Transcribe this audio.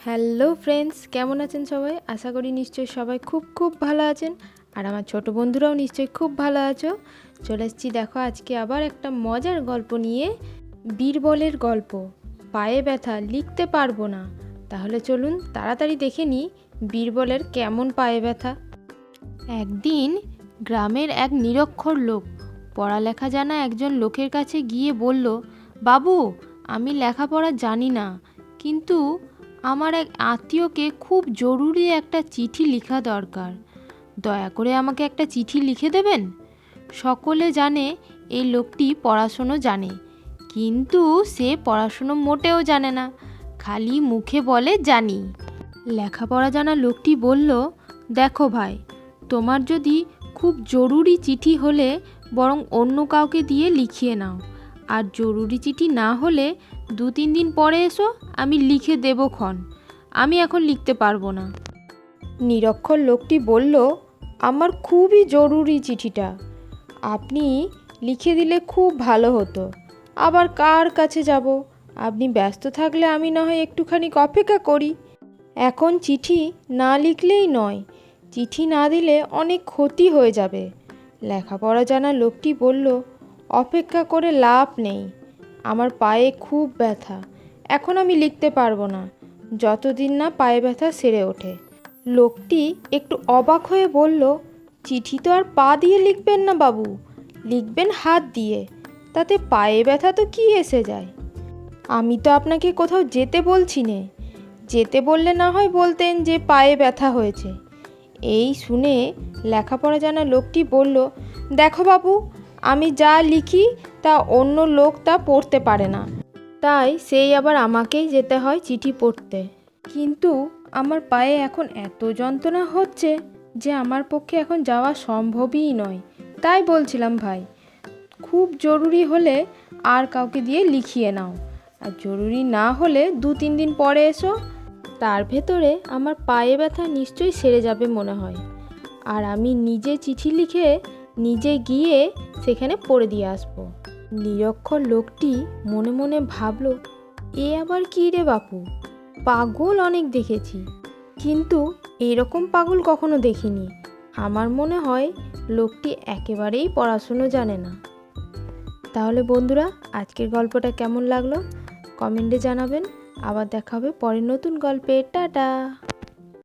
Hello friends, কেমন আছেন সবাই? আশা করি নিশ্চয়ই সবাই খুব খুব ভালো আছেন, আর আমার ছোট বন্ধুরাও নিশ্চয়ই খুব ভালো আছো। চলে এসেছি দেখো আজকে আবার একটা মজার গল্প নিয়ে, বীরবলের গল্প। পায়ে ব্যথা, লিখতে পারব না। তাহলে চলুন তাড়াতাড়ি দেখে নিই বীরবলের কেমন পায়ে ব্যথা। একদিন গ্রামের এক নিরক্ষর লোক পড়ালেখা জানা একজন লোকের কাছে গিয়ে বলল, বাবু, আমি লেখাপড়া জানি না, কিন্তু আমার এক আত্মীয়কে খুব জরুরি একটা চিঠি লেখা দরকার। দয়া করে আমাকে একটা চিঠি লিখে দেবেন? সকলে জানে, এই লোকটি পড়াশুনো জানে। কিন্তু সে পড়াশুনো মোটেও জানে না, খালি মুখে বলে জানি। লেখাপড়া জানা লোকটি বলল, দেখো ভাই, তোমার যদি খুব জরুরি চিঠি হলে বরং অন্য কাউকে দিয়ে লিখিয়ে নাও। আর জরুরি চিঠি না হলে দু তিন দিন পরে এসো, আমি লিখে দেবো ক্ষণ। আমি এখন লিখতে পারব না। নিরক্ষর লোকটি বলল, আমার খুবই জরুরি চিঠিটা। আপনি লিখে দিলে খুব ভালো হতো। আবার কার কাছে যাব? আপনি ব্যস্ত থাকলে আমি না হয় একটুখানি অপেক্ষা করি। এখন চিঠি না লিখলেই নয়। চিঠি না দিলে অনেক ক্ষতি হয়ে যাবে। লেখাপড়া জানা লোকটি বলল, অপেক্ষা করে লাভ নেই। আমার পায়ে খুব ব্যথা। এখন আমি লিখতে পারব না। যতদিন না পায়ে ব্যথা সেরে ওঠে। লোকটি একটু অবাক হয়ে বলল, চিঠি তো আর পা দিয়ে লিখবেন না বাবু। লিখবেন হাত দিয়ে। তাতে পায়ে ব্যথা তো কি এসে যায়? আমি তো আপনাকে কোথাও যেতে বলছি নে। যেতে বললে না হয় বলতেন যে পায়ে ব্যথা হয়েছে। এই শুনে লেখাপড়া জানা লোকটি বলল, দেখো বাবু আমি যা লিখি, তা অন্য লোক তা পড়তে পারে না। তাই সেই আবার আমাকেই যেতে হয় চিঠি পড়তে। কিন্তু আমার পায়ে এখন এত যন্ত্রণা হচ্ছে যে আমার পক্ষে এখন যাওয়া সম্ভবই নয়। তাই বলছিলাম, ভাই, খুব জরুরি হলে আর কাউকে দিয়ে লিখিয়ে নাও। আর জরুরি না হলে দু তিন দিন পরে এসো। তার ভেতরে আমার পায়ে ব্যথা নিশ্চয়ই সেরে যাবে মনে হয়। আর আমি নিজে চিঠি লিখে নিজে গিয়ে সেখানে পড়ে দিয়ে আসব। নিরক্ষর লোকটি মনে মনে ভাবলো, এ আবার কী রে বাপু? পাগল অনেক দেখেছি। কিন্তু এরকম পাগল কখনো দেখিনি। আমার মনে হয় লোকটি একেবারেই পড়াশুনো জানে না। তাহলে বন্ধুরা, আজকের গল্পটা কেমন লাগল? কমেন্টে জানাবেন। আবার দেখা হবে পরের নতুন গল্পে। টাটা!